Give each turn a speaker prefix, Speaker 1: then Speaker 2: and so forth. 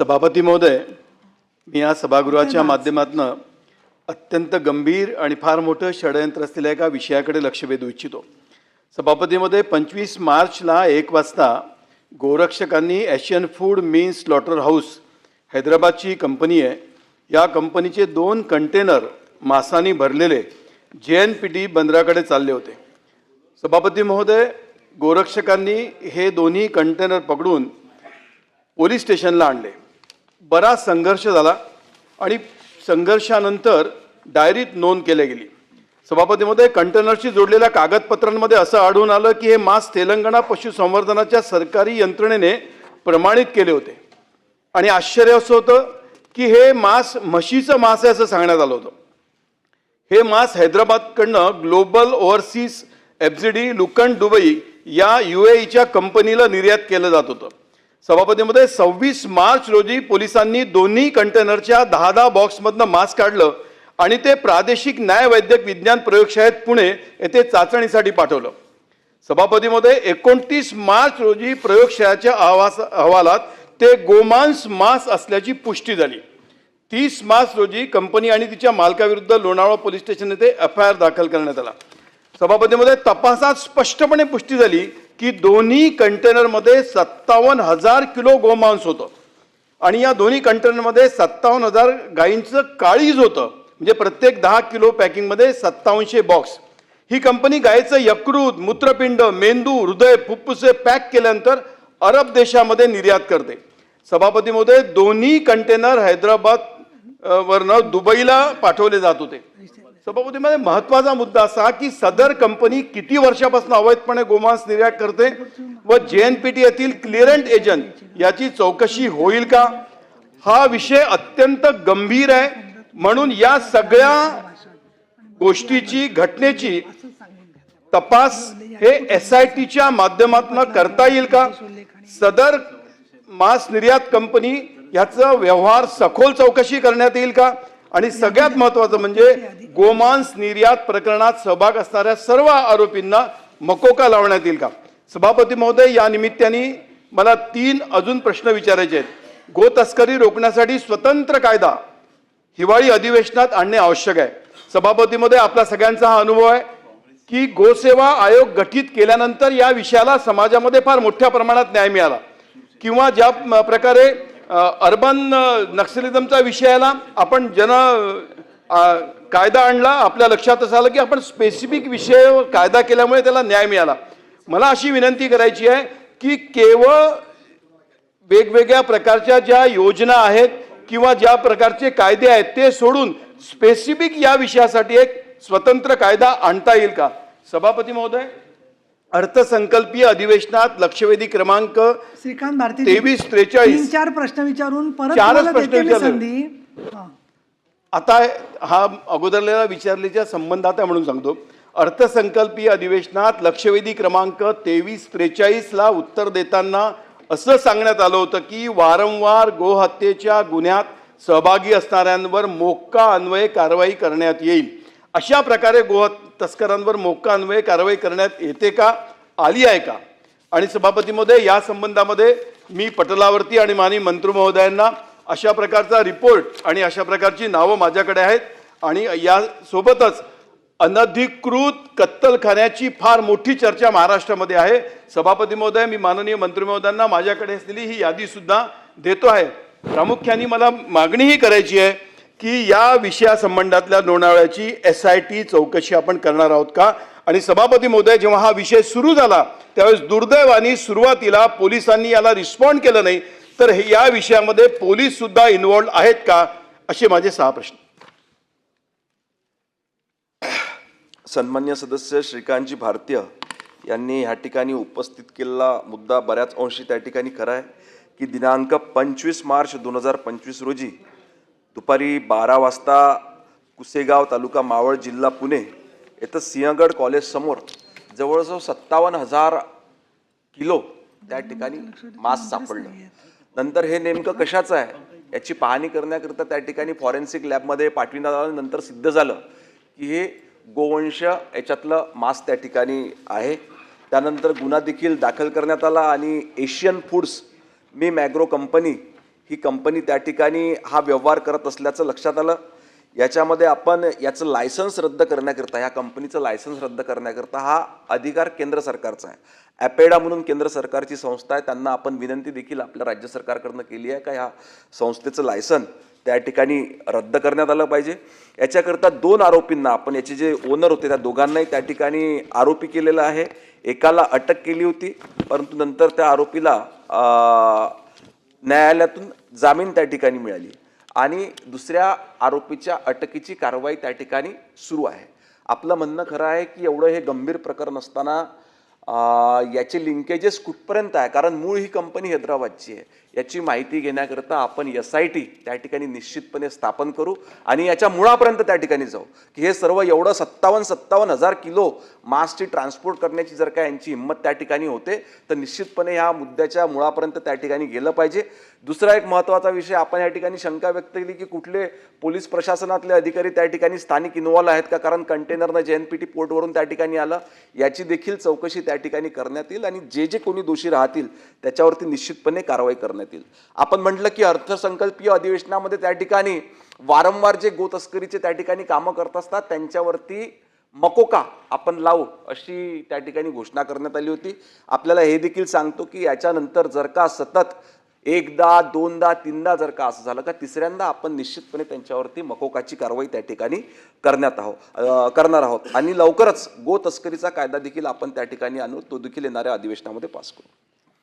Speaker 1: सभापती महोदय मी या सभागृहाच्या माध्यमातून अत्यंत गंभीर आणि फार मोठं षडयंत्र असलेल्या एका विषयाकडे लक्ष वेधू इच्छितो. सभापतीमध्ये पंचवीस मार्चला एक वाजता गोरक्षकांनी एशियन फूड मीन स्लॉटर हाऊस हैदराबादची कंपनी आहे या कंपनीचे दोन कंटेनर मासानी भरलेले जे एन पी टी बंदराकडे चालले होते. सभापती महोदय गोरक्षकांनी हे दोन्ही कंटेनर पकडून पोलीस स्टेशनला आणले. बराच संघर्ष झाला आणि संघर्षानंतर डायरीत नोंद केली गेली. सभापतीमध्ये कंटेनरशी जोडलेल्या कागदपत्रांमध्ये असं आढळून आलं की हे मास तेलंगणा पशुसंवर्धनाच्या सरकारी यंत्रणेने प्रमाणित केले होते. आणि आश्चर्य असं होतं की हे मांस म्हशीचं मांस आहे असं सांगण्यात आलं होतं. हे मांस हैदराबादकडनं ग्लोबल ओव्हरसीज डी लुकन दुबई या यू ईच्या कंपनीला निर्यात केलं जात होतं. सभापतीमध्ये सव्वीस मार्च रोजी पोलिसांनी दोन्ही कंटेनरच्या दहा दहा बॉक्समधनं मास्क काढलं आणि ते प्रादेशिक न्यायवैद्यक विज्ञान प्रयोगशाळेत पुणे येथे चाचणीसाठी पाठवलं. सभापतीमध्ये एकोणतीस मार्च रोजी प्रयोगशाळेच्या अहवास अहवालात ते गोमांस मांस असल्याची पुष्टी झाली. तीस मार्च रोजी कंपनी आणि तिच्या मालकाविरुद्ध लोणावळा पोलीस स्टेशन येथे एफ आय आर दाखल करण्यात आला. सभापतीमध्ये तपासात स्पष्टपणे पुष्टी झाली की दोन्ही कंटेनरमध्ये सत्तावन्न हजार किलो गोमांस होतं. आणि या दोन्ही कंटेनरमध्ये सत्तावन्न हजार गायींचं काळीज होतं. म्हणजे प्रत्येक दहा किलो पॅकिंगमध्ये सत्तावनशे बॉक्स. ही कंपनी गायीचं यकृत मूत्रपिंड मेंदू हृदय फुप्फुसे पॅक केल्यानंतर अरब देशामध्ये निर्यात करते. सभापतीमध्ये दोन्ही कंटेनर हैदराबाद वरनं दुबईला पाठवले जात होते. सभापतीमध्ये महत्त्वाचा मुद्दा असा की सदर कंपनी किती वर्षापासून अवैधपणे गोमांस निर्यात करते व जे एन पी टी येथील क्लिअरंट एजंट याची चौकशी होईल का? हा विषय अत्यंत गंभीर आहे. म्हणून या सगळ्या गोष्टीची घटनेची तपास हे एस आय टीच्या माध्यमातून करता येईल का? सदर मास निर्यात कंपनी याचा व्यवहार सखोल चौकशी करण्यात येईल का? आणि सगळ्यात महत्वाचं म्हणजे गोमांस निर्यात प्रकरणात सहभाग असणाऱ्या सर्व आरोपींना मकोका लावण्यात येईल का? सभापती महोदय या निमित्ताने मला तीन अजून प्रश्न विचारायचे आहेत. गो तस्करी रोखण्यासाठी स्वतंत्र कायदा हिवाळी अधिवेशनात आणणे आवश्यक आहे. सभापतीमध्ये आपला सगळ्यांचा हा अनुभव आहे की गोसेवा आयोग गठीत केल्यानंतर या विषयाला समाजामध्ये फार मोठ्या प्रमाणात न्याय मिळाला. किंवा ज्या प्रकारे अर्बन अ, विषयाला आपण जन कायदा आणला आपल्या लक्षात असं आलं की आपण स्पेसिफिक विषय कायदा केल्यामुळे त्याला न्याय मिळाला. मला अशी विनंती करायची आहे की केवळ वेगवेगळ्या प्रकारच्या ज्या योजना आहेत किंवा ज्या प्रकारचे कायदे आहेत ते सोडून स्पेसिफिक या विषयासाठी एक स्वतंत्र कायदा आणता येईल का? सभापती महोदय अर्थसंकल्पीय अधिवेशनात लक्षवेधी क्रमांक
Speaker 2: श्रीकांत भारती
Speaker 1: तेवीस त्रेचाळीस.
Speaker 2: चार प्रश्न विचारून परत
Speaker 1: चारच प्रश्न विचारले. आता हा अगोदरलेला विचारलेल्या संबंधात आहे म्हणून सांगतो. अर्थसंकल्पीय अधिवेशनात लक्षवेधी क्रमांक तेवीस त्रेचाळीसला उत्तर देताना असं सांगण्यात आलं होतं की वारंवार गोहत्येच्या गुन्ह्यात सहभागी असणाऱ्यांवर मोक्का अन्वये कारवाई करण्यात येईल. अशा प्रकारे गोह तस्करांवर मोक्का अन्वये कारवाई करण्यात येते का? आली आहे का? आणि सभापतीमध्ये या संबंधामध्ये मी पटलावरती आणि माननीय मंत्री महोदयांना अशा प्रकारचा रिपोर्ट आणि अशा प्रकारची नावं माझ्याकडे आहेत. आणि यासोबतच अनधिकृत कत्तलखान्याची फार मोठी चर्चा महाराष्ट्रामध्ये आहे. सभापती महोदय मी माननीय मंत्री महोदयांना माझ्याकडे असलेली ही यादीसुद्धा देतो आहे. प्रामुख्याने मला मागणीही करायची आहे की या विषयासंबंधातल्या लोणावळ्याची एस आय टी चौकशी आपण करणार आहोत का? आणि सभापती महोदय जेव्हा हा विषय सुरू झाला त्यावेळेस दुर्दैवानी सुरुवातीला पोलिसांनी याला रिस्पॉन्ड केलं नाही. तर हे या विषयामध्ये पोलीस सुद्धा इन्व्हॉल्ड आहेत का? असे माझे सहा प्रश्न.
Speaker 3: सन्मान्य सदस्य श्रीकांतजी भारतीय यांनी ह्या ठिकाणी उपस्थित केलेला मुद्दा बऱ्याच अंशी त्या ठिकाणी खरा आहे की दिनांक पंचवीस मार्च दोन हजार पंचवीस रोजी दुपारी बारा वाजता कुसेगाव तालुका मावळ जिल्हा पुणे येथं सिंहगड कॉलेजसमोर जवळजवळ सत्तावन्न हजार किलो त्या ठिकाणी मांस सापडलं. नंतर हे नेमकं कशाचं आहे? याची पाहणी करण्याकरिता त्या ठिकाणी फॉरेन्सिक लॅबमध्ये पाठविण्यात आलं नंतर सिद्ध झालं की हे गोवंश याच्यातलं मांस त्या ठिकाणी आहे. त्यानंतर गुन्हा देखील दाखल करण्यात आला आणि एशियन फूड्स मी मॅग्रो कंपनी ही कंपनी त्या ठिकाणी हा व्यवहार करत असल्याचं लक्षात आलं. याच्यामध्ये आपण याचं लायसन्स रद्द करण्याकरता या कंपनीचं लायसन्स रद्द करण्याकरता हा अधिकार केंद्र सरकारचा आहे. ॲपेडा म्हणून केंद्र सरकारची संस्था आहे. त्यांना आपण विनंती देखील आपल्या राज्य सरकारकडनं केली आहे का ह्या संस्थेचं लायसन त्या ठिकाणी रद्द करण्यात आलं पाहिजे. याच्याकरता दोन आरोपींना आपण याचे जे ओनर होते त्या दोघांनाही त्या ठिकाणी आरोपी केलेला आहे. एकाला अटक केली होती परंतु नंतर त्या आरोपीला न्यायालयातून जामीन त्या ठिकाणी मिळाली. आणि दुसऱ्या आरोपीच्या अटकीची कारवाई त्या ठिकाणी सुरू आहे. आपलं म्हणणं खरं आहे की एवढं हे गंभीर प्रकरण असताना याचे लिंकेजेस कुठपर्यंत आहे? कारण मूळ ही कंपनी हैदराबादची आहे. याची माहिती घेण्याकरता आपण एस आय टी त्या ठिकाणी निश्चितपणे स्थापन करू आणि याच्या मुळापर्यंत त्या ठिकाणी जाऊ. की हे सर्व एवढं सत्तावन्न सत्तावन्न हजार किलो मासची ट्रान्सपोर्ट करण्याची जर का यांची हिंमत त्या ठिकाणी होते तर निश्चितपणे ह्या मुद्द्याच्या मुळापर्यंत त्या ठिकाणी गेलं पाहिजे. दुसरा एक महत्त्वाचा विषय आपण या ठिकाणी शंका व्यक्त केली की कुठले पोलीस प्रशासनातले अधिकारी त्या ठिकाणी स्थानिक इन्व्हॉल्व आहेत का? कारण कंटेनरनं जे एन पी टी पोर्टवरून त्या ठिकाणी आलं. याची देखील चौकशी त्या ठिकाणी करण्यात येईल आणि जे जे कोणी दोषी राहतील त्याच्यावरती निश्चितपणे कारवाई करण्यात येतील आपण म्हटलं की अर्थसंकल्पीय अधिवेशनामध्ये त्या ठिकाणी वारंवार जे गोतस्करीचे त्या ठिकाणी कामं करत असतात त्यांच्यावरती मकोका आपण लावू अशी त्या ठिकाणी घोषणा करण्यात आली होती. आपल्याला हे देखील सांगतो की याच्यानंतर जर का सतत एकदा दोनदा तीनदा जर का असं झालं का तिसऱ्यांदा आपण निश्चितपणे त्यांच्यावरती मकोकाची कारवाई त्या ठिकाणी करण्यात आहोत करणार आहोत. आणि लवकरच गो तस्करीचा कायदा देखील आपण त्या ठिकाणी आणू तो देखील येणाऱ्या अधिवेशनामध्ये पास करू.